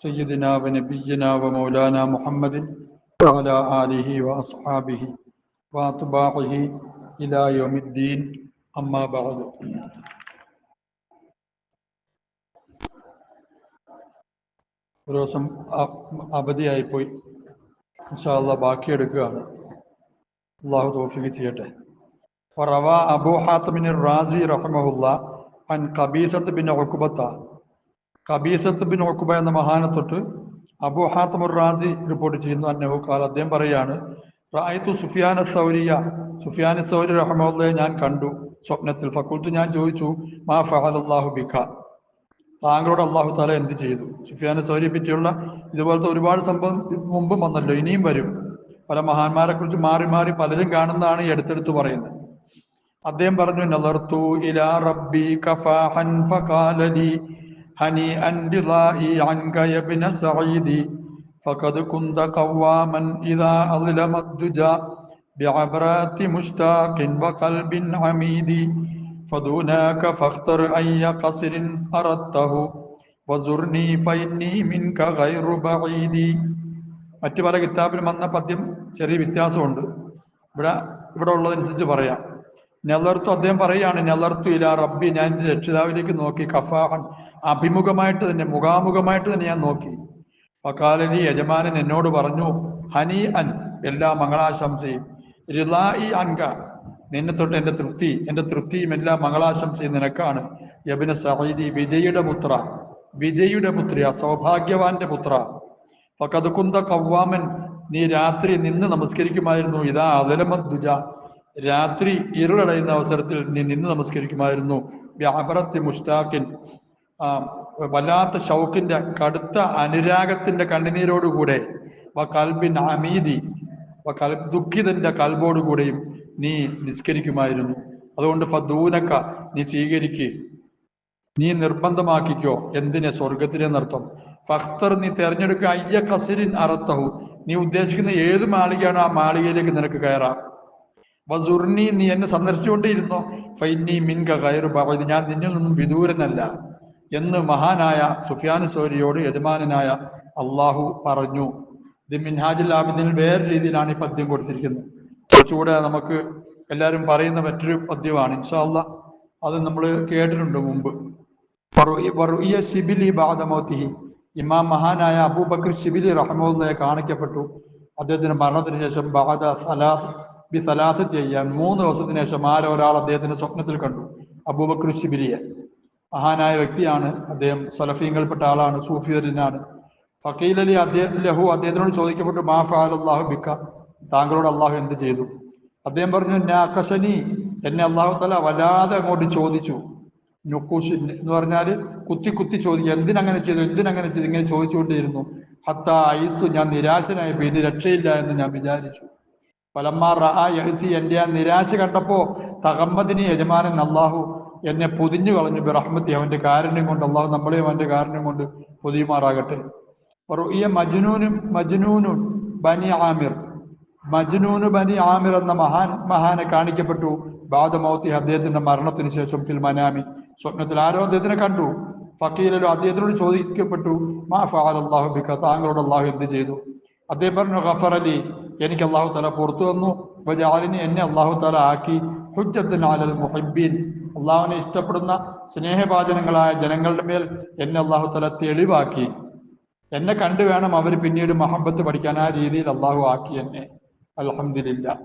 سيدنا ونبينا ومولانا محمد وعلى آله وأصحابه وأتباعه إلى يوم الدين أما بعد ഒരു ദിവസം അ- അവധിയായിപ്പോയി ഇൻഷാല്ല ബാക്കിയെടുക്കുകയാണ് അള്ളാഹു തോഫിക്ക് ചെയ്യട്ടെ റവ അബു ഹാത്തമിൻ റാസി റഹ്മഹുല്ല അൻ കബീസത്ത് ബിൻ ഒക്കുബത്ത കബീസത്ത് ബിൻ ഒക്കുബ എന്ന മഹാനെ തൊട്ട് അബു ഹാത്തമുർ റാസി റിപ്പോർട്ട് ചെയ്യുന്നു അന്നഹു കാൽ അദ്ദേഹം പറയാണ് റായിത്തു സുഫിയാന സൗരിയ. സുഫിയാന സൗരി റഹ്മുള്ളയെ ഞാൻ കണ്ടു സ്വപ്നത്തിൽ. ഫക്കുൽത്ത് ഞാൻ ചോദിച്ചു മാ ഫഅലല്ലാഹു ബിഖ താങ്കളോട് അള്ളാഹു താല എന്ത് ചെയ്തു? സുഫിയാന സൗരിയെ പറ്റിയുള്ള ഇതുപോലത്തെ ഒരുപാട് സംഭവം മുമ്പും വന്നല്ലോ ഇനിയും വരും. പല മഹാന്മാരെ കുറിച്ച് മാറി മാറി പലരും കാണുന്നതാണ് ഈ അടുത്തെടുത്ത് പറയുന്നത്. അദ്ദേഹം പറഞ്ഞു നലർത്തു ഇലാ റബ്ബി കഫാഹൻ ഫഖാലലി ഹനി അൻ റിളായി അൻക യബ്ന സഈദി ഫഖദ് കുന്ത ഖവാമൻ ഇദാ അളലമ الدجى بعبرات مشتاق وقلب عميد فدوناك فاختر أي قصر أردته وزرني فإني منك غير بعيد മറ്റു പല കിതാബിലും വന്ന പദ്യം ചെറിയ വ്യത്യാസമുണ്ട് ഇവിടെ ഇവിടെ ഉള്ളതനുസരിച്ച് പറയാം നെലർത്തു അദ്ദേഹം പറയാണ് നെലർത്തു ഇല റബ്ബി ഞാൻ എൻ്റെ രക്ഷിതാവിലേക്ക് നോക്കി കഫാഹൻ അഭിമുഖമായിട്ട് തന്നെ മുഖാമുഖമായിട്ട് തന്നെ ഞാൻ നോക്കി. ഫക്കാലനി യജമാനൻ എന്നോട് പറഞ്ഞു ഹനി അൻ എല്ലാ മംഗളാശംസയും. റിലാ ഇ അങ്ക നിന്നെ തൊട്ട് എന്റെ തൃപ്തി എന്റെ തൃപ്തിയും എല്ലാ മംഗളാശംസയും നിനക്കാണ്. യബിന സഹീദി വിജയുടെ പുത്ര വിജയുടെ പുത്രിയ സൗഭാഗ്യവാന്റെ പുത്ര. ഫക്കത് കുന്ത കവ്വാമൻ നീ രാത്രി നിന്ന് നമസ്കരിക്കുമായിരുന്നു ഇതാ അതലമദ്ജ രാത്രി ഇരുളടയുന്ന അവസരത്തിൽ നീ നിന്ന് നമസ്കരിക്കുമായിരുന്നു. വ്യാപരത്തി മുഷ്താഖിൻ വല്ലാത്ത ഷൗക്കിന്റെ കടുത്ത അനുരാഗത്തിന്റെ കണ്ണുനീരോടുകൂടെ വ കൽബിൻ അമീതി ദുഃഖിതന്റെ കൽബോടുകൂടെയും നീ നിസ്കരിക്കുമായിരുന്നു. അതുകൊണ്ട് ഫദൂനക്ക നീ സ്വീകരിക്കുക നീ നിർബന്ധമാക്കിക്കോ. എന്തിനെ? സ്വർഗത്തിനെ നർത്തം ഫഖ്തർ നീ തെരഞ്ഞെടുക്കുക അയ്യ കസിരിൻ അറത്തഹു. നീ ഉദ്ദേശിക്കുന്ന ഏത് മാളികയാണോ ആ മാളികയിലേക്ക് നിനക്ക് കയറാം. വസുർണി നീ എന്നെ സന്ദർശിച്ചുകൊണ്ടേയിരുന്നോ. ഫൈനി മിൻക കയറു ഞാൻ നിന്നിൽ നിന്നും വിദൂരനല്ല. എന്ന് മഹാനായ സുഫിയാൻ സോരിയോട് യജമാനായ അള്ളാഹു പറഞ്ഞു. ഇത് മിൻഹാജിൽ ആബിദിൽ വേറെ രീതിയിലാണ് ഈ പദ്യം കൊടുത്തിരിക്കുന്നത്. കുറച്ചുകൂടെ നമുക്ക് എല്ലാവരും പറയുന്ന മറ്റൊരു പദ്യമാണ്. ഇൻഷാല്ല അത് നമ്മൾ കേട്ടിട്ടുണ്ട് മുമ്പ്. സിബിലി ബാദമോത്തിഹി ഇമാം മഹാനായ അബൂബക്കർ സിബിലി റഹ്മുള്ളയെ കാണിക്കപ്പെട്ടു. അദ്ദേഹത്തിന് മരണത്തിന് ശേഷം ബാദ സലാസ് ബി സലാസത്ത് ചെയ്യാൻ മൂന്ന് ദിവസത്തിന് ശേഷം ആരോ ഒരാൾ അദ്ദേഹത്തിന്റെ സ്വപ്നത്തിൽ കണ്ടു. അബൂബക്കർ ശിബിലിയെ. മഹാനായ വ്യക്തിയാണ്. അദ്ദേഹം സലഫീങ്ങൾപ്പെട്ട ആളാണ് സൂഫിയറിനാണ് ഫക്കീൽ അലി അദ്ദേഹം ലഹു അദ്ദേഹത്തിനോട് ചോദിക്കപ്പെട്ടു മാ ഫാൽ അള്ളാഹു ബിക്ക? താങ്കളോട് അള്ളാഹു എന്ത് ചെയ്തു? അദ്ദേഹം പറഞ്ഞു നാക്കശനി എന്നെ അള്ളാഹു തല വല്ലാതെ അങ്ങോട്ട് ചോദിച്ചു. നുക്കൂഷ് എന്ന് പറഞ്ഞാൽ കുത്തി കുത്തി ചോദിക്കുക എന്തിനങ്ങനെ ചെയ്തു? എന്തിനങ്ങനെ ചെയ്തു? ഇങ്ങനെ ചോദിച്ചുകൊണ്ടിരുന്നു. ഹത്ത ഐസ്തു ഞാൻ നിരാശനായി പിന്നെ രക്ഷയില്ല എന്ന് ഞാൻ വിചാരിച്ചു. പലമ്മാർ റഹ യഹസി എന്റെ ആ നിരാശ കണ്ടപ്പോ തഹമ്മദിനി യജമാനൻ അള്ളാഹു എന്നെ പൊതിഞ്ഞു കളഞ്ഞു. ബിറഹ്മത്തി അവന്റെ കാരുണ്യം കൊണ്ട് അള്ളാഹു നമ്മളെയും അവന്റെ കാരുണ്യം കൊണ്ട് പൊതിയുമാറാകട്ടെ. റുഇയ മജ്നൂനും മജ്നൂനും ബനി ആമിർ. മജ്നൂന് ബനി ആമിർ എന്ന മഹാൻ മഹാനെ കാണിക്കപ്പെട്ടു. ബാദ മൗത്തി അദ്ദേഹത്തിന്റെ മരണത്തിന് ശേഷം ഫിൽ മനാമി. സ്വപ്നത്തിൽ ആരോ അദ്ദേഹത്തിനെ കണ്ടു. ഫക്കീലോ അദ്ദേഹത്തിനോട് ചോദിക്കപ്പെട്ടു മാ ഫാൽ അല്ലാഹു ബിക? താങ്കളോട് അള്ളാഹു എന്ത് ചെയ്തു? അദ്ദേഹം പറഞ്ഞു ഖഫർ അലി എനിക്ക് അള്ളാഹു തല പുറത്തു വന്നു ആലിനെ എന്നെ അള്ളാഹു തല ആക്കി. ഹുജ്ജത്തിൻ ആലൽ മുഹബ്ബീൻ. അള്ളാഹുവിനെ ഇഷ്ടപ്പെടുന്ന സ്നേഹഭാചനങ്ങളായ ജനങ്ങളുടെ മേൽ എന്നെ അള്ളാഹു തല തെളിവാക്കി. എന്നെ കണ്ടു വേണം അവർ പിന്നീട് മഹബത്ത് പഠിക്കാൻ. ആ രീതിയിൽ അള്ളാഹു ആക്കി എന്നെ. അലഹമില്ല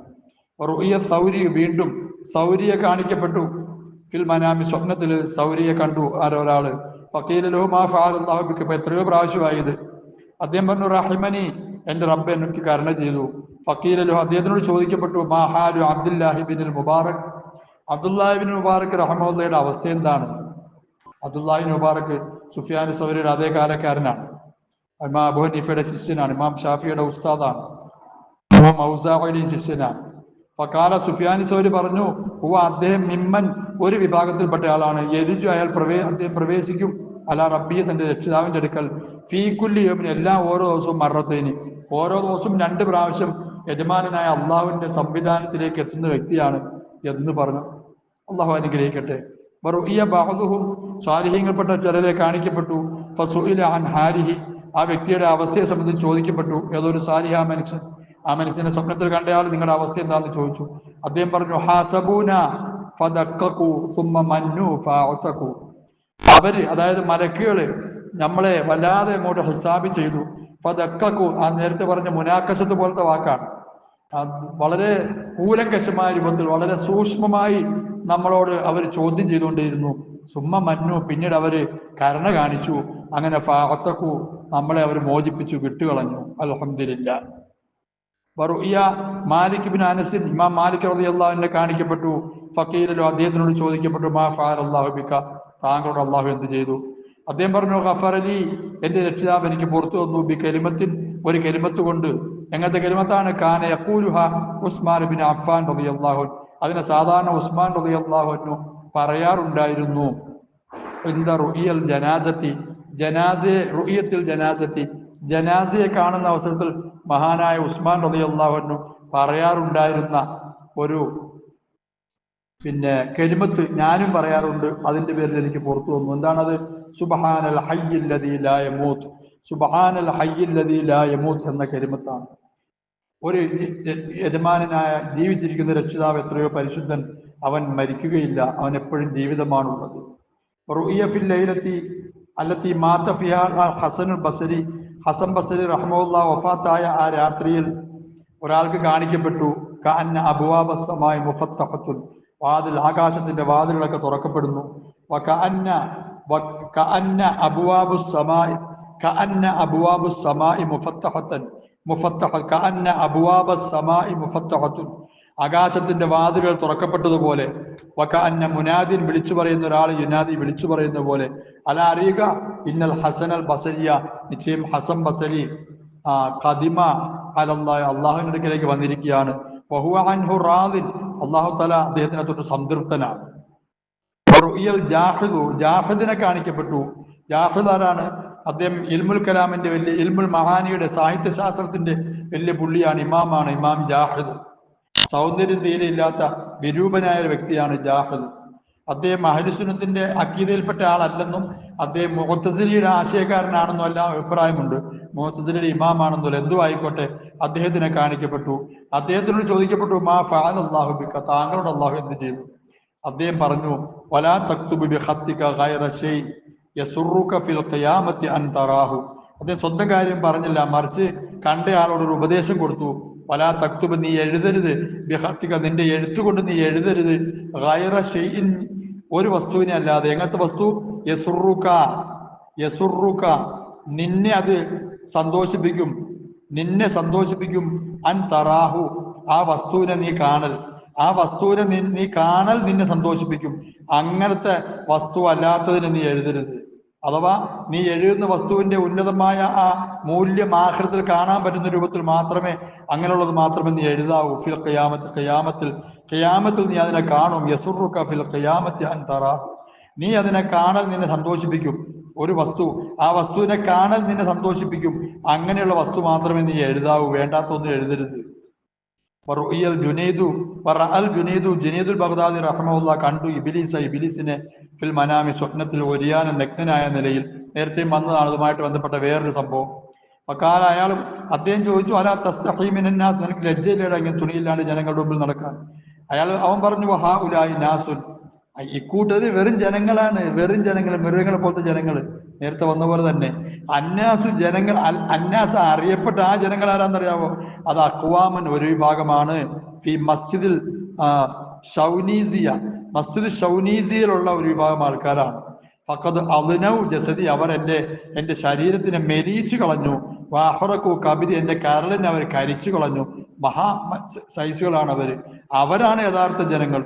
റുഇയ സൗരി വീണ്ടും സൗരിയെ കാണിക്കപ്പെട്ടു. ഫിൽ മനാമി സ്വപ്നത്തിൽ സൗരിയെ കണ്ടു ആരൊരാൾ ഫക്കീലോ മാ ഫാൽ അള്ളാഹു ബിക്ക് ഇപ്പൊ എത്രയോ പ്രാവശ്യമായത്. അദ്ദേഹം പറഞ്ഞു റഹിമനി എന്റെ റബ്ബ് എനിക്ക് കരുണ ചെയ്തു. ഫക്കീലോ അദ്ദേഹത്തിനോട് ചോദിക്കപ്പെട്ടു മാ ഹാലു അബ്ദുല്ലാഹിബിൻ മുബാറക്? അബ്ദുല്ലാഹിബിൻ മുബാറക് റഹ്മുള്ളയുടെ അവസ്ഥ എന്താണ്? അബ്ദുല്ലാഹിബിൻ മുബാറക് സുഫിയാൻ സൗരിയുടെ അതേ കാലക്കാരനാണ്. ഇമാം അബു ഹനീഫയുടെ ശിഷ്യനാണ് ഇമാം ഷാഫിയുടെ ഉസ്താദാണ് ഇമാം ഔസാഖയുടെ ശിഷ്യനാണ്. ഫക്കാല സുഫിയാനി സൗരി പറഞ്ഞു ഓ അദ്ദേഹം മിമ്മൻ ഒരു വിഭാഗത്തിൽപ്പെട്ട ആളാണ്. എരിജു അയാൾ പ്രവേ അദ്ദേഹം പ്രവേശിക്കും. അല്ല റബ്ബിയെ തന്റെ രക്ഷിതാവിന്റെ അടുക്കൽ. ഫീക്കുല്ലി യോമിന് എല്ലാ ഓരോ ദിവസവും മരണത്തേന് ഓരോ ദിവസവും രണ്ട് പ്രാവശ്യം യജമാനായ അള്ളാഹുവിന്റെ സംവിധാനത്തിലേക്ക് എത്തുന്ന വ്യക്തിയാണ് എന്ന് പറഞ്ഞു. അള്ളാഹു അനുഗ്രഹിക്കട്ടെ. വറുഇയ ബഅദുഹും സ്വാലിഹ്യങ്ങൾപ്പെട്ട ചിലരെ കാണിക്കപ്പെട്ടു. ഫസുഇല അൻ ഹാരിഹി ആ വ്യക്തിയുടെ അവസ്ഥയെ സംബന്ധിച്ച് ചോദിക്കപ്പെട്ടു. ഏതൊരു സാലിഹ മനുഷ്യൻ ആ മനുഷ്യനെ സ്വപ്നത്തിൽ കണ്ടയാൾ നിങ്ങളുടെ അവസ്ഥ എന്താണെന്ന് ചോദിച്ചു. അദ്ദേഹം പറഞ്ഞു ഹാസബൂന അവർ അതായത് മലക്കുകൾ നമ്മളെ വല്ലാതെ അങ്ങോട്ട് ഹിസാബ് ചെയ്തു. ഫതക്കു ആ നേരത്തെ പറഞ്ഞ മുനാക്കസത്ത് പോലത്തെ വാക്കാണ്. വളരെ കൂലങ്കശമായ രൂപത്തിൽ വളരെ സൂക്ഷ്മമായി നമ്മളോട് അവർ ചോദ്യം ചെയ്തുകൊണ്ടിരുന്നു സുമ്മ മന്നു പിന്നീട് അവർ കരുണ കാണിച്ചു. അങ്ങനെ ഫാഹത്തക്കു നമ്മളെ അവർ മോചിപ്പിച്ചു വിട്ടുകളഞ്ഞു. അലഹമില്ല വറുയ്യ മാലിക് ബിൻ അനസിൻ ഇമാം മാലിക് റളിയല്ലാഹുവിനെ കാണിക്കപ്പെട്ടു. ഫക്കീലോ അദ്ദേഹത്തിനോട് ചോദിക്കപ്പെട്ടു മാ ഫാൽ അള്ളാഹു ബിക്ക താങ്കളോട് അള്ളാഹു എന്ത് ചെയ്തു? അദ്ദേഹം പറഞ്ഞു ഖഫർ അലി എന്റെ രക്ഷിതാവ് എനിക്ക് പുറത്തു വന്നു ബി കലിമത്തിൻ ഒരു കലിമത്ത് കൊണ്ട് എങ്ങനത്തെ കരുമത്താണ് കാന യക്കൂലുഹ ഉസ്മാൻ ബിൻ അഫ്ഫാൻ റളിയല്ലാഹു അതിനെ സാധാരണ ഉസ്മാൻ റളിയല്ലാഹു പറയാറുണ്ടായിരുന്നു. ഇന്ത റുഇയൽ ജനാസത്തി. ജനാസയെ റുഇയത്തിൽ ജനാസത്തി. ജനാസയെ കാണുന്ന അവസരത്തിൽ മഹാനായ ഉസ്മാൻ റളിയല്ലാഹു പറയാറുണ്ടായിരുന്ന ഒരു പിന്നെ കെരുമത്ത് ഞാനും പറയാറുണ്ട്. അതിന്റെ പേരിൽ എനിക്ക് പുറത്തു വന്നു. എന്താണത്? സുബഹാനൽ ഹയ്യില്ലതി ലാ യമൂത്ത്. ഹയ്യില്ലദീ ലാ എന്ന കരിമത്താണ്. ഒരു യജമാനായ ജീവിച്ചിരിക്കുന്ന രക്ഷിതാവ് എത്രയോ പരിശുദ്ധൻ അവൻ മരിക്കുകയില്ല അവൻ എപ്പോഴും ജീവിതമാണുള്ളത്. റുഇയ ഫിൽ ലൈലത്തി അല്ലത്തി മാത്ത ഫിഹാ ഹസനുൽ ബസരി ഹസൻ ബസരി റഹ്മുല്ല വഫാത്തായ ആ രാത്രിയിൽ ഒരാൾക്ക് കാണിക്കപ്പെട്ടു കാന്ന അബുവാബസമായി മുഫത്തഹത്തുൻ വാതിൽ ആകാശത്തിന്റെ വാതിലുകളൊക്കെ തുറക്കപ്പെടുന്നു. വ- കാന്ന അബുവാബു സമായി കഅന്ന അബുവാബു സമായി മുഫത്തഹത്തൻ. മുഫത്തഹ കഅന്ന അബുവാബ സമായി മുഫത്തഹത്തുൻ. ആകാശത്തിന്റെ വാതിലുകൾ തുറക്കപ്പെട്ടതുപോലെ വക്കഅന്ന മുനാദിൻ വിളിച്ചു പറയുന്ന ഒരാൾ യുനാദി വിളിച്ചു പറയുന്ന പോലെ അല അറിയുക ഇന്നൽ ഹസൻ അൽ ബസരിയ. നിശ്ചയം ഹസൻ ബസരി ആ കദിമ അലല്ലാ അള്ളാഹുവിന്റെ അടുക്കലേക്ക് വന്നിരിക്കുകയാണ്. വഹുവ അൻഹു റാദിൻ. അള്ളാഹു തല അദ്ദേഹത്തിനെ തൊട്ട് സംതൃപ്തനാണ് ജാഹിദു. ജാഹിദിനെ കാണിക്കപ്പെട്ടു. ജാഹിദ് ആരാണ്? അദ്ദേഹം ഇൽമുൽ കലാമിന്റെ വലിയ ഇൽമുൽ മഹാനിയുടെ സാഹിത്യശാസ്ത്രത്തിന്റെ വലിയ പുള്ളിയാണ് ഇമാമാണ് ഇമാം ജാഹിദ്. സൗന്ദര്യം തീരെ ഇല്ലാത്ത വിരൂപനായ ഒരു വ്യക്തിയാണ് ജാഹിദ്. അദ്ദേഹം അഹരിസുനത്തിന്റെ അക്കീതയിൽപ്പെട്ട ആളല്ലെന്നും അദ്ദേഹം മുഹത്തസിലിയുടെ ആശയക്കാരനാണെന്നും എല്ലാം അഭിപ്രായമുണ്ട്. മുഹത്തസിലിയുടെ ഇമാമാണെന്നല്ലോ എന്തു ആയിക്കോട്ടെ അദ്ദേഹത്തിനെ കാണിക്കപ്പെട്ടു. അദ്ദേഹത്തിനോട് ചോദിക്കപ്പെട്ടു മാ ഫാൽ അള്ളാഹു ബിക്ക താങ്കളോട് അള്ളാഹു എന്ത് ചെയ്തു അദ്ദേഹം പറഞ്ഞു വലാ തക്തുബി ബിഖത്തിക ഗൈറ ഷൈ. യസുറുക ഫിൽ ഖിയാമത്തി അൻ തറാഹു അദ്ദേഹം സ്വന്തം കാര്യം പറഞ്ഞില്ല. മറിച്ച് കണ്ടയാളോട് ഒരു ഉപദേശം കൊടുത്തു. പല തക്തുബ് നീ എഴുതരുത്. ബിഹത്തിക നിന്റെ എഴുത്തുകൊണ്ട് നീ എഴുതരുത്. ഗൈറ ഷെയ്ൻ ഒരു വസ്തുവിനെ അല്ലാതെ. എങ്ങനത്തെ വസ്തു? യസുറുക്ക യസുറുക്ക നിന്നെ അത് സന്തോഷിപ്പിക്കും. നിന്നെ സന്തോഷിപ്പിക്കും. അൻ തറാഹു ആ വസ്തുവിനെ നീ കാണൽ. ആ വസ്തുവിനെ നീ കാണൽ നിന്നെ സന്തോഷിപ്പിക്കും. അങ്ങനത്തെ വസ്തു അല്ലാത്തതിനെ നീ എഴുതരുത്. അഥവാ നീ എഴുതുന്ന വസ്തുവിന്റെ ഉന്നതമായ ആ മൂല്യം ആഹൃതത്തിൽ കാണാൻ പറ്റുന്ന രൂപത്തിൽ മാത്രമേ അങ്ങനെയുള്ളത് മാത്രമേ നീ എഴുതാവൂ. ഫിൽ ഖിയാമത്ത് കയാമത്തിൽ കയാമത്തിൽ നീ അതിനെ കാണും. യസുറുക്ക ഫിൽ കയാമത്തി അൻതറ നീ അതിനെ കാണൽ നിന്നെ സന്തോഷിപ്പിക്കും. ഒരു വസ്തു ആ വസ്തുവിനെ കാണൽ നിന്നെ സന്തോഷിപ്പിക്കും. അങ്ങനെയുള്ള വസ്തു മാത്രമേ നീ എഴുതാവൂ. വേണ്ടാത്തൊന്നും എഴുതരുത്. ജുനൈദു ജുനൈദു ജുനൈദുൽ ബഗ്ദാദി റഹ്മുല്ല കണ്ടു ഇബിലീസ ഇബിലീസിനെ ഫിൽ മനാമി സ്വപ്നത്തിൽ ഒരിയാന നഗ്നനായ നിലയിൽ നേരത്തെയും വന്നതാണ് അതുമായിട്ട് ബന്ധപ്പെട്ട വേറൊരു സംഭവം. അക്കാല അയാൾ അദ്ദേഹം ചോദിച്ചു അലാ തസ്തഹീമിനാസ് നിനക്ക് ലജ്ജയിലേടെ ഇങ്ങനെ തുണിയില്ലാണ്ട് ജനങ്ങളുടെ മുമ്പിൽ നടക്കാൻ. അയാൾ അവൻ പറഞ്ഞു വഹാ ഉലായി നാസുൻ. ഇക്കൂട്ടത് വെറും ജനങ്ങളാണ് വെറും ജനങ്ങൾ മൃഗങ്ങളെ പോലത്തെ ജനങ്ങൾ നേരത്തെ വന്ന പോലെ തന്നെ. അന്നാസ് ജനങ്ങൾ അന്നാസ് അറിയപ്പെട്ട ആ ജനങ്ങൾ ആരാന്നറിയാവോ? അത് അക്വാമൻ ഒരു വിഭാഗമാണ്. ഈ മസ്ജിദിൽ ഷൗനീസിയ മസ്ജിദ് ഷൗനീസിയിലുള്ള ഒരു വിഭാഗം ആൾക്കാരാണ്. ഫക്കത് അലിനൗ ജസദി അവർ എന്റെ എന്റെ ശരീരത്തിനെ മെലിയിച്ചു കളഞ്ഞു. വാഹറക്കു കബിതി എന്റെ കരളിനെ അവർ കരിച്ചു കളഞ്ഞു. മഹാ സൈസുകളാണ് അവർ. അവരാണ് യഥാർത്ഥ ജനങ്ങൾ.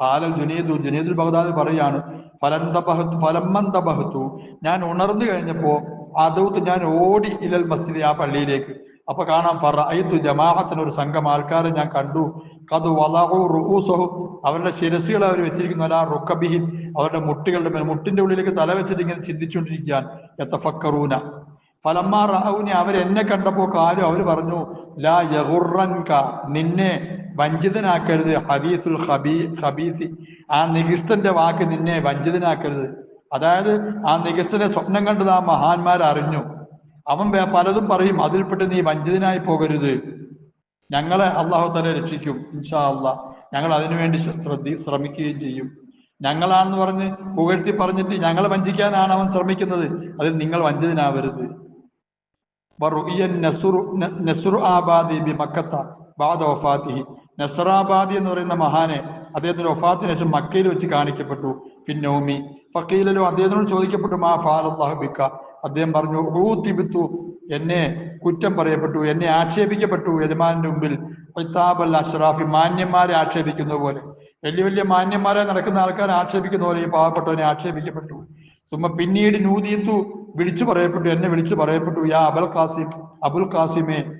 ഖാലൽ ജുനീദു ജുനീദുൽ ബഗ്ദാദി പറയാണ് ഫലന്തബഹത്തു ഫലമ്മന്തബഹത്തു ഞാൻ ഉണർന്നു കഴിഞ്ഞപ്പോൾ അതൂത്ത് ഞാൻ ഓടി ഇലൽ മസ്ജിദ് ആ പള്ളിയിലേക്ക്. അപ്പൊ കാണാം ഫറഅയ്തു ജമാഅത്തിന് ഒരു സംഘം. ആൾക്കാരെ ഞാൻ കണ്ടു. കത് വളഹു റുഊസഹു. അവരുടെ ശിരസുകൾ അവർ വെച്ചിരിക്കുന്നു. അല്ല റുക്കബിഹിൻ അവരുടെ മുട്ടുകളുടെ മേൽ മുട്ടിന്റെ ഉള്ളിലേക്ക് തല വെച്ചിട്ട് ഇങ്ങനെ ചിന്തിച്ചുകൊണ്ടിരിക്കാൻ എത്തഫക്കറൂന ഫലമ്മ അവർ എന്നെ കണ്ടപ്പോൾ കാലും അവർ പറഞ്ഞു ലാ യഹുറൻക നിന്നെ വഞ്ചിതനാക്കരുത്. ഹബീസുൽ ഹബീ ഹബീസി ആ നികിഷ്ടന്റെ വാക്ക് നിന്നെ വഞ്ചിതനാക്കരുത്. അതായത് ആ നികിഷ്ടനെ സ്വപ്നം കണ്ടത് ആ മഹാന്മാർ അറിഞ്ഞു അവൻ പലതും പറയും അതിൽപ്പെട്ട് നീ വഞ്ചിതനായി പോകരുത്. ഞങ്ങളെ അള്ളാഹു തല രക്ഷിക്കും ഇൻഷാ അള്ളാഹ് ഞങ്ങൾ അതിനുവേണ്ടി ശ്ര- ശ്രദ്ധി ശ്രമിക്കുകയും ചെയ്യും. ഞങ്ങളാണെന്ന് പറഞ്ഞ് പുകഴ്ത്തി പറഞ്ഞിട്ട് ഞങ്ങൾ വഞ്ചിക്കാനാണ് അവൻ ശ്രമിക്കുന്നത്. അതിൽ നിങ്ങൾ വഞ്ചിതനാവരുത്. നസുർ ആബാദി ബി മക്കത്ത ബാദ നസറാബാദി എന്ന് പറയുന്ന മഹാനെ അദ്ദേഹത്തിന്റെ ഒഫാത്തിന് ശേഷം മക്കയിൽ വെച്ച് കാണിക്കപ്പെട്ടു. പിന്നോമി ഫക്കീലോ അദ്ദേഹത്തിനോട് ചോദിക്കപ്പെട്ടു മാ ഫാലല്ലാഹു ബിക്ക? അദ്ദേഹം പറഞ്ഞു ഊത്തിബിത്തു എന്നെ കുറ്റം പറയപ്പെട്ടു എന്നെ ആക്ഷേപിക്കപ്പെട്ടു യജമാനിന്റെ മുമ്പിൽ. ഇത്താബൽ അഷ്റാഫി മാന്യന്മാരെ ആക്ഷേപിക്കുന്ന പോലെ. വലിയ വലിയ മാന്യന്മാരെ നടക്കുന്ന ആൾക്കാർ ആക്ഷേപിക്കുന്ന പോലെ ഈ പാവപ്പെട്ടവനെ ആക്ഷേപിക്കപ്പെട്ടു. തുമ്മ പിന്നീട് നൂതിയത്തു വിളിച്ചു പറയപ്പെട്ടു എന്നെ വിളിച്ചു പറയപ്പെട്ടു യാ അബൽ ഖാസിം അബുൽ ഖാസിമെ.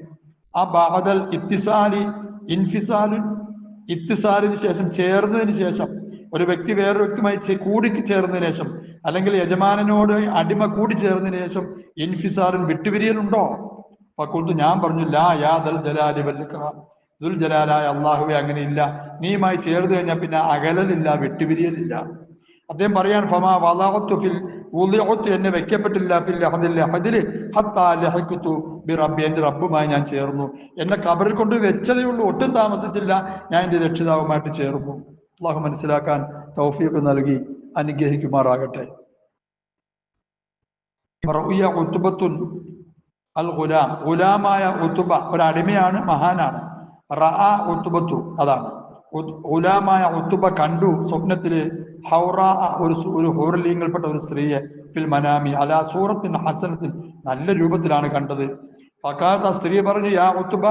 ആ ബാദൽ ഇത്തിസാലി ഇൻഫിസാലിൻ ഇത്തിസാലിന് ശേഷം ചേർന്നതിന് ശേഷം ഒരു വ്യക്തി വേറൊരു വ്യക്തിയുമായി കൂടി ചേർന്നതിന് ശേഷം അല്ലെങ്കിൽ യജമാനനോട് അടിമ കൂടി ചേർന്നതിന് ശേഷം ഇൻഫിസാറിൻ വിട്ടുപിരിയലുണ്ടോ? പക്കുളത്ത് ഞാൻ പറഞ്ഞു ലാ യാദൽ ജലാലി വല്ലിക്റാം ദുൽ ജലാലായ അള്ളാഹുവെ അങ്ങനെയില്ല നീയുമായി ചേർന്ന് കഴിഞ്ഞാൽ പിന്നെ അകലലില്ല വിട്ടുപിരിയലില്ല. അദ്ദേഹം പറയാൻ ഫമാ വലാഅത്തു ഉളിഅത്തു എന്നെ വെക്കപ്പെട്ടില്ല ബി റബ്ബി എന്റെ റബ്ബുമായി ഞാൻ ചേർന്നു. എന്നെ കബറിൽ കൊണ്ട് വെച്ചതേ ഉള്ളൂ ഒട്ടും താമസിച്ചില്ല. ഞാൻ എന്റെ രക്ഷിതാവുമായിട്ട് ചേർന്നു. അള്ളാഹു മനസ്സിലാക്കാൻ തൗഫീഖ് നൽകി അനുഗ്രഹിക്കുമാറാകട്ടെ. ഉത്തുബത്തുൻ അൽ ഗുലാം. ഗുലാമായ ഉത്തുബ ഒരു അടിമയാണ് മഹാനാണ്. റഅ ഉത്തുബത്തു അതാണ്. ഗുലാമായ ഉത്തുബ കണ്ടു സ്വപ്നത്തിൽ ഹൗറ ഒരു ഒരു ഹോറലിംഗിൽപ്പെട്ട ഒരു സ്ത്രീയെ ഫിൽ മനാമി അല സൂറത്തിൻ ഹസനത്തിൽ നല്ല രൂപത്തിലാണ് കണ്ടത്. ഫക്കാത്ത് ആ സ്ത്രീ പറഞ്ഞു യാ ഒത്തുബ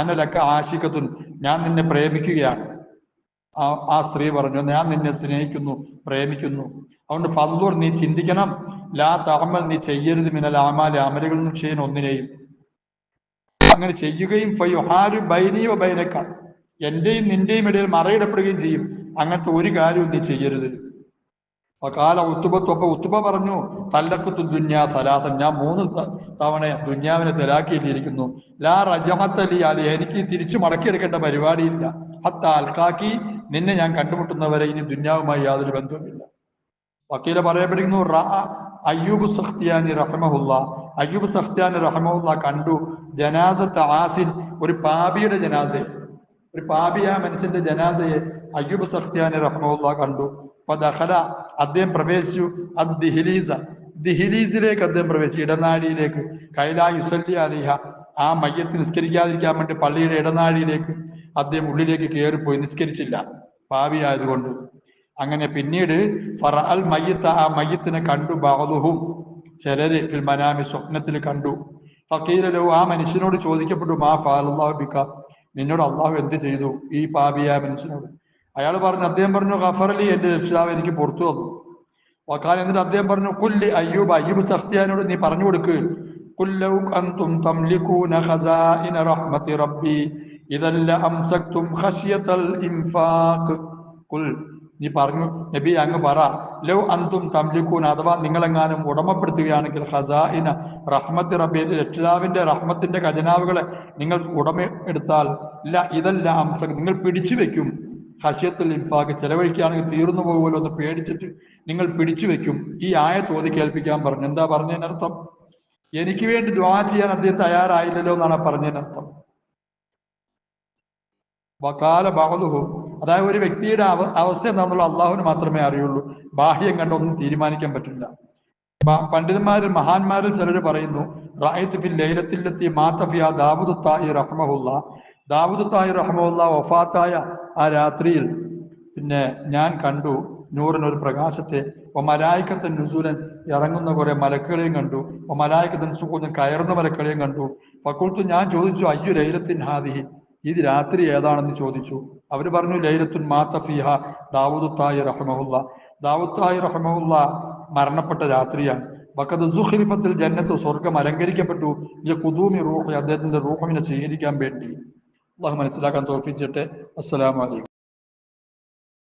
അനലക്ക ആശിക്കത്തുൻ ഞാൻ നിന്നെ പ്രേമിക്കുകയാണ്. ആ ആ സ്ത്രീ പറഞ്ഞു ഞാൻ നിന്നെ സ്നേഹിക്കുന്നു പ്രേമിക്കുന്നു. അതുകൊണ്ട് ഫല്ലൂർ നീ ചിന്തിക്കണം. ലാ തഅമൽ നീ ചെയ്യരുത്. മിനൽ അമലുകളിൽ നിന്ന് ചെയ്യുന്ന ഒന്നിനെയും. അങ്ങനെ ചെയ്യുകയും ഫയുഹാരു ബൈനിയോ ബൈനക്ക എന്റെയും നിന്റെയും ഇടയിൽ മറയിടപ്പെടുകയും ചെയ്യും. അങ്ങനത്തെ ഒരു കാര്യവും നീ ചെയ്യരുത്. കാല ഉത്തുബത്തു അപ്പൊ ഉത്തുബ പറഞ്ഞു തല്ലക്കത്തു ദുന്യാ സലാസൻ. ഞാൻ മൂന്ന് തവണ ദുന്യാവിനെ തലാക്കിയിട്ടിരിക്കുന്നു. ലാ റജമത്തലി അലി. എനിക്ക് തിരിച്ചു മടക്കിയെടുക്കേണ്ട പരിപാടിയില്ല. ഹത്ത അൽക്കാക്കി നിന്നെ ഞാൻ കണ്ടുമുട്ടുന്നവരെ ഇനി ദുന്യാവുമായി യാതൊരു ബന്ധവുമില്ല. വക്കീല പറയപ്പെടുന്നു അയ്യൂബ് സഖ്തിയാനി റഹ്മഹുല്ല. അയ്യൂബ് സഖ്തിയാനി റഹ്മഹുല്ല കണ്ടു ജനാസത്ത് ആസിൻ ഒരു പാപിയുടെ ജനാസയെ. ഒരു പാപിയ മനുഷ്യന്റെ ജനാസയെ അയ്യൂബ് സഖ്തിയാനി റഹ്മുല്ല കണ്ടു. അപ്പൊ ദഹല അദ്ദേഹം പ്രവേശിച്ചു. അത് ദിഹിലീസ. ദിഹിലീസിലേക്ക് അദ്ദേഹം പ്രവേശിച്ചു. ഇടനാഴിയിലേക്ക്. കൈലാ യുസല്ലി അലിഹ. ആ മയ്യത്ത് നിസ്കരിക്കാതിരിക്കാൻ വേണ്ടി പള്ളിയുടെ ഇടനാഴിയിലേക്ക് അദ്ദേഹം ഉള്ളിലേക്ക് കയറിപ്പോയി. നിസ്കരിച്ചില്ല. പാപിയായതുകൊണ്ട് അങ്ങനെ പിന്നീട് ഫറ അൽ മയ്യത്ത് ആ മയ്യത്തിനെ കണ്ടു ബാലുഹും ചിലര് ഫിൽ മനാമി സ്വപ്നത്തിൽ കണ്ടു. ഫക്കീലോ ആ മനുഷ്യനോട് ചോദിക്കപ്പെട്ടു മാ ഫാലല്ലാഹു ബിക്ക നിന്നോട് അള്ളാഹു എന്ത് ചെയ്തു? ഈ പാപിയായ മനുഷ്യനോട്. അയാൾ പറഞ്ഞു അദ്ദേഹം പറഞ്ഞു ഖഫറലി എന്റെ രക്ഷിതാവ് എനിക്ക് പുറത്തു വന്നു വക്കാൽ എന്നിട്ട് അദ്ദേഹം പറഞ്ഞു കുല്ലി അയ്യൂബ് അയ്യൂബ് സഫ്തിയാനോട് നീ പറഞ്ഞു കൊടുക്ക്. കുല്ലൗ അൻതും തംലികൂന റബ്ബി അംസക്തും ഖശിയതൽ ഇൻഫാഖ്. കുൽ നീ പറഞ്ഞു നബി അങ്ങ് പറ. ലൗ അന്തും തംലിക്കൂൻ അഥവാ നിങ്ങളെങ്ങാനും ഉടമപ്പെടുത്തുകയാണെങ്കിൽ ഹസാഇന റഹ്മത്ത് റബ്ബിന്റെ രക്ഷിതാവിന്റെ റഹ്മത്തിന്റെ ഖജനാവുകളെ നിങ്ങൾ ഉടമ എടുത്താൽ ഇല്ല ഇതല്ല അംസ നിങ്ങൾ പിടിച്ചു വെക്കും. ഹസ്യത്തിൽ ഇൻഫാക്ക് ചെലവഴിക്കുകയാണെങ്കിൽ തീർന്നു പോകുമല്ലോ എന്ന് പേടിച്ചിട്ട് നിങ്ങൾ പിടിച്ചു വെക്കും. ഈ ആയ തോതി കേൾപ്പിക്കാൻ പറഞ്ഞു. എന്താ പറഞ്ഞതിനർത്ഥം? എനിക്ക് വേണ്ടി ദ്വാ ചെയ്യാൻ അദ്ദേഹം തയ്യാറായില്ലല്ലോ എന്നാണ് പറഞ്ഞതിനർത്ഥം. വകാല ബഹദുഹു. അതായത് ഒരു വ്യക്തിയുടെ അവ അവസ്ഥ എന്താണെന്നുള്ള അള്ളാഹുവിന് മാത്രമേ അറിയുള്ളൂ. ബാഹ്യം കണ്ടൊന്നും തീരുമാനിക്കാൻ പറ്റില്ല. പണ്ഡിതന്മാരിൽ മഹാന്മാരിൽ ചിലർ പറയുന്നു റായിത്ത് ഫിൽ ലൈലത്തിലെത്തി മാത്തഫിയ ദാവൂദ് തായി റഹ്മഹുല്ല. ദാവൂദ് തായി റഹ്മഹുല്ല വഫാത്തായ ആ രാത്രിയിൽ പിന്നെ ഞാൻ കണ്ടു നൂറിനൊരു പ്രകാശത്തെ ഒമലായിക്കത്തൻ മലായിക്കത്തൻ നുസൂലൻ ഇറങ്ങുന്ന കുറെ മലക്കുകളെയും കണ്ടു ഒമലായിക്കത്തൻ മലായിക്കത്തൻ സുഖം കയറുന്ന മലക്കുകളെയും കണ്ടു. ഫക്കുൾത്ത് ഞാൻ ചോദിച്ചു അയ്യു ലൈലത്തിൻ ഹാദിഹി? ഇത് രാത്രി ഏതാണെന്ന് ചോദിച്ചു. അവർ പറഞ്ഞു ലൈലത്തുൻ മാത്തഫിഹ ദാവൂദ് തായി റഹ്മഹുല്ല. ദാവൂദ് തായി റഹ്മഹുല്ല മരണപ്പെട്ട രാത്രിയാണ്. ബക്കത് സുഖിരിഫത്തിൽ ജന്നത്ത് സ്വർഗം അലങ്കരിക്കപ്പെട്ടു. ഈ കുതൂമി റൂഹ് അദ്ദേഹത്തിന്റെ റൂഹമിനെ സ്വീകരിക്കാൻ വേണ്ടി. അള്ളാഹു മനസ്സിലാക്കാൻ തോൽപ്പിച്ചിട്ട് അസ്സലാമു അലൈക്കും.